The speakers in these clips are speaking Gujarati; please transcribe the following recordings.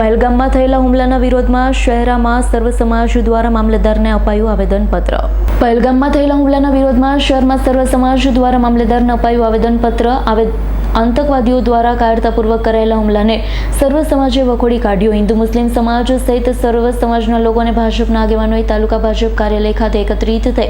પહેલગામમાં થયેલા હુમલાના વિરોધમાં શહેરામાં સર્વ સમાજ દ્વારા મામલતદારને અપાયું આવેદનપત્ર. પહેલગામમાં થયેલા હુમલાના વિરોધમાં શહેરમાં સર્વ સમાજ દ્વારા મામલેદારને અપાયું આવેદનપત્ર. આવે આતંકવાદીઓ દ્વારા કાયરતાપૂર્વક કરાયેલા હુમલાને સર્વ સમાજે વખોડી કાઢ્યો. હિન્દુ મુસ્લિમ સમાજ સહિત સર્વ સમાજના લોકોને ભાજપના આગેવાનોએ તાલુકા ભાજપ કાર્યાલય ખાતે એકત્રિત થઈ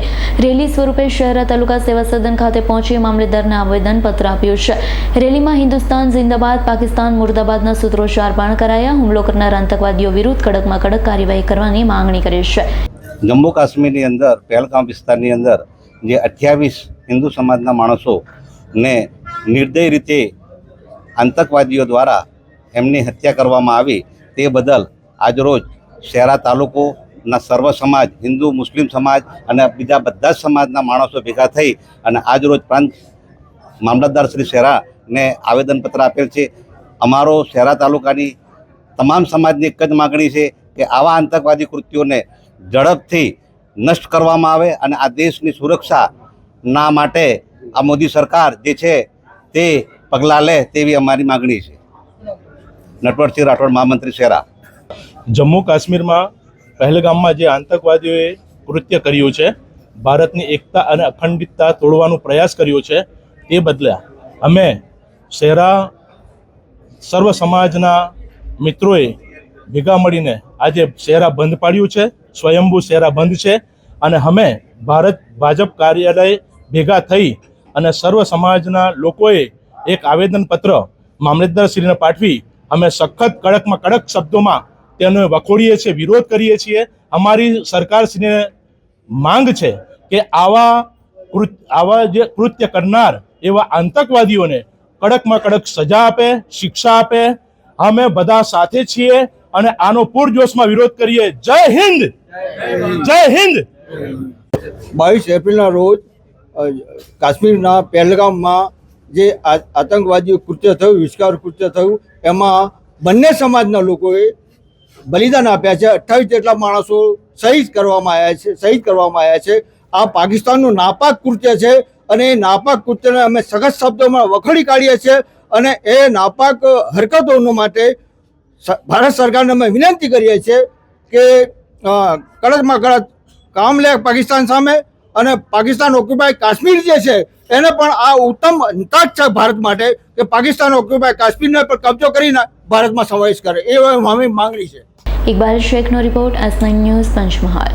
રેલી સ્વરૂપે શહેરા તાલુકા સેવા સદન ખાતે પહોંચી મામલેદારને આવેદનપત્ર આપ્યું છે. રેલીમાં હિન્દુસ્તાન, જિંદાબાદ, પાકિસ્તાન, મુર્દાબાદના સૂત્રોચ્ચાર પણ કરાયા. હુમલો કરનાર આતંકવાદીઓ વિરુદ્ધ કડકમાં કડક કાર્યવાહી કરવાની માંગણી કરી છે. જમ્મુ કાશ્મીરની અંદર, પહેલગામ વિસ્તારની અંદર જે અઠ્યાવીસ હિન્દુ સમાજના માણસોને નિર્દય રીતે આતંકવાદીઓ દ્વારા એમની હત્યા કરવામાં આવી. તે બદલ આજરોજ શહેરા તાલુકોના સર્વ સમાજ, હિન્દુ, મુસ્લિમ સમાજ અને બીજા બધા જ સમાજના માણસો ભેગા થઈ અને આજરોજ પ્રાંત મામલતદાર શ્રી શહેરાને આવેદનપત્ર આપેલ છે. અમારો શહેરા તાલુકાની તમામ સમાજની એક જ માગણી છે કે આવા આતંકવાદી કૃત્યોને ઝડપથી નષ્ટ કરવામાં આવે અને આ દેશની સુરક્ષાના માટે આ મોદી સરકાર જે છે તે પગલાં લે તેવી અમારી માગણી છે. નટવરસિંહ રાઠોડ, મહામંત્રી શેરા. જમ્મુ કાશ્મીરમાં પહેલગામમાં જે આતંકવાદીઓએ કૃત્ય કર્યું છે, ભારતની એકતા અને અખંડિતતા તોડવાનો પ્રયાસ કર્યો છે, તે બદલે અમે શહેરા સર્વ સમાજના મિત્રોએ ભેગા મળીને આજે શહેરા બંધ પાડ્યું છે, સ્વયંભૂ શહેરા બંધ છે અને અમે ભારત ભાજપ કાર્યાલય ભેગા થઈ અને સર્વ સમાજના લોકોએ એક આવેદનપત્ર મામલતદારશ્રીને પાઠવી અમે સખત કડકમાં કડક શબ્દોમાં તેનો વખોડીએ છીએ, વિરોધ કરીએ છીએ. અમારી સરકારશ્રીને માંગ છે કે આવા કૃત, આવા જે કૃત્ય કરનાર એવા આતંકવાદીઓને કડકમાં કડક સજા આપે, શિક્ષા આપે. અમે બધા સાથે છીએ અને આનો પૂરજોશમાં વિરોધ કરીએ. જય હિન્દ! જય હિન્દ! બાવીસ એપ્રિલના રોજ કાશ્મીરના પહેલગામમાં જે આતંકવાદીઓ કૃત્ય થયું વિસ્કાર કૃત્ય થયું, એમાં બંને સમાજના લોકોએ બલિદાન આપ્યા છે. અઠ્ઠાવીસ જેટલા માણસો શહીદ કરવામાં આવ્યા છે, શહીદ કરવામાં આવ્યા છે. આ પાકિસ્તાનનું નાપાક કૃત્ય છે અને એ નાપાક કૃત્યને અમે સખત શબ્દોમાં વખોડી કાઢીએ છીએ અને એ નાપાક હરકતોનો માટે ભારત સરકારને અમે વિનંતી કરીએ છીએ કે કડકમાં કડક કામ લે પાકિસ્તાન સામે અને પાકિસ્તાન ઓક્યુપાય કાશ્મીર જે છે એને પણ આ ઉત્તમ અંતાજ છે ભારત માટે કે પાકિસ્તાન ઓક્યુપાય કાશ્મીરને પણ કબજો કરીને ભારતમાં સમાવેશ કરે. એ અમારી માંગણી છે. Iqbal શેખનો report S nine news Panchmahal.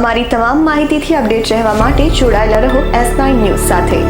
અમારી તમામ માહિતીથી અપડેટ રહેવા માટે જોડાયેલા રહો એસ નાઇન ન્યૂઝ સાથે.